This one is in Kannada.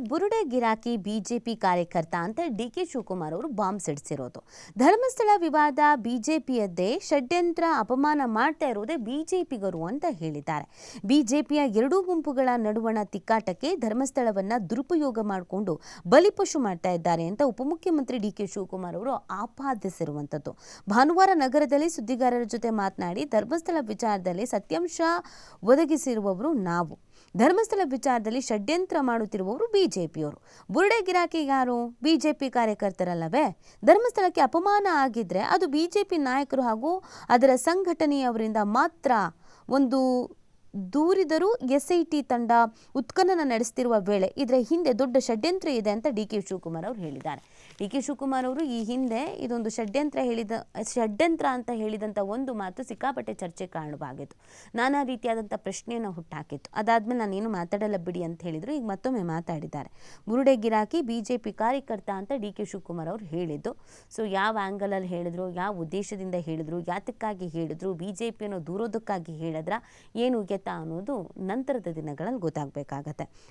ಬುರುಡೆ ಗಿರಾಕಿ ಬಿಜೆಪಿ ಕಾರ್ಯಕರ್ತ ಅಂತ ಡಿ ಕೆ ಶಿವಕುಮಾರ್ ಅವರು ಬಾಂಬ್ ಸಿಡಿಸಿರೋದು. ಧರ್ಮಸ್ಥಳ ವಿವಾದ ಬಿಜೆಪಿಯದ್ದೇ ಷಡ್ಯಂತ್ರ ಅಪಮಾನ ಮಾಡ್ತಾ ಇರೋದೇ ಬಿಜೆಪಿಗರು ಅಂತ ಹೇಳಿದ್ದಾರೆ. ಬಿಜೆಪಿಯ ಎರಡೂ ಗುಂಪುಗಳ ನಡುವಣ ತಿಕ್ಕಾಟಕ್ಕೆ ಧರ್ಮಸ್ಥಳವನ್ನ ದುರುಪಯೋಗ ಮಾಡಿಕೊಂಡು ಬಲಿಪಶು ಮಾಡ್ತಾ ಇದ್ದಾರೆ ಅಂತ ಉಪಮುಖ್ಯಮಂತ್ರಿ ಡಿ ಕೆ ಶಿವಕುಮಾರ್ ಅವರು ಆಪಾದಿಸಿರುವಂಥದ್ದು. ಭಾನುವಾರ ನಗರದಲ್ಲಿ ಸುದ್ದಿಗಾರರ ಜೊತೆ ಮಾತನಾಡಿ ಧರ್ಮಸ್ಥಳ ವಿಚಾರದಲ್ಲಿ ಸತ್ಯಾಂಶ ಒದಗಿಸಿರುವವರು ನಾವು. ಧರ್ಮಸ್ಥಳ ವಿಚಾರದಲ್ಲಿ ಷಡ್ಯಂತ್ರ ಮಾಡುತ್ತಿರುವವರು ಬಿಜೆಪಿಯವರು. ಬುರುಡೆ ಗಿರಾಕಿ ಯಾರು? ಬಿಜೆಪಿ ಕಾರ್ಯಕರ್ತರಲ್ಲವೇ? ಧರ್ಮಸ್ಥಳಕ್ಕೆ ಅಪಮಾನ ಆಗಿದ್ರೆ ಅದು ಬಿಜೆಪಿ ನಾಯಕರು ಹಾಗೂ ಅದರ ಸಂಘಟನೆಯವರಿಂದ ಮಾತ್ರ ಒಂದು ದೂರಿದರೂ ಎಸ್ ಐ ಟಿ ತಂಡ ಉತ್ಖನನ ನಡೆಸ್ತಿರುವ ವೇಳೆ ಇದರ ಹಿಂದೆ ದೊಡ್ಡ ಷಡ್ಯಂತ್ರ ಇದೆ ಅಂತ ಡಿ ಕೆ ಶಿವಕುಮಾರ್ ಅವರು ಹೇಳಿದ್ದಾರೆ. ಡಿ ಕೆ ಶಿವಕುಮಾರ್ ಅವರು ಈ ಹಿಂದೆ ಇದೊಂದು ಷಡ್ಯಂತ್ರ ಹೇಳಿದ, ಷಡ್ಯಂತ್ರ ಅಂತ ಹೇಳಿದಂಥ ಒಂದು ಮಾತು ಸಿಕ್ಕಾಪಟ್ಟೆ ಚರ್ಚೆ ಕಾರಣವಾಗಿತ್ತು. ನಾನಾ ರೀತಿಯಾದಂಥ ಪ್ರಶ್ನೆಯನ್ನು ಹುಟ್ಟಾಕಿತ್ತು. ಅದಾದ್ಮೇಲೆ ನಾನೇನು ಮಾತಾಡಲ್ಲ ಬಿಡಿ ಅಂತ ಹೇಳಿದರು. ಈಗ ಮತ್ತೊಮ್ಮೆ ಮಾತಾಡಿದ್ದಾರೆ. ಬುರುಡೆ ಗಿರಾಕಿ ಬಿ ಜೆ ಪಿ ಕಾರ್ಯಕರ್ತ ಅಂತ ಡಿ ಕೆ ಶಿವಕುಮಾರ್ ಅವರು ಹೇಳಿದ್ದು. ಸೊ ಯಾವ ಆ್ಯಂಗಲಲ್ಲಿ ಹೇಳಿದ್ರು, ಯಾವ ಉದ್ದೇಶದಿಂದ ಹೇಳಿದ್ರು, ಯಾತಕ್ಕಾಗಿ ಹೇಳಿದ್ರು ಬಿ ಜೆ ಪಿಯನ್ನು ದೂರೋದಕ್ಕಾಗಿ ಹೇಳಿದ್ರ, ಏನು ಅನ್ನೋದು ನಂತರದ ದಿನಗಳಲ್ಲಿ ಗೊತ್ತಾಗಬೇಕಾಗತ್ತೆ.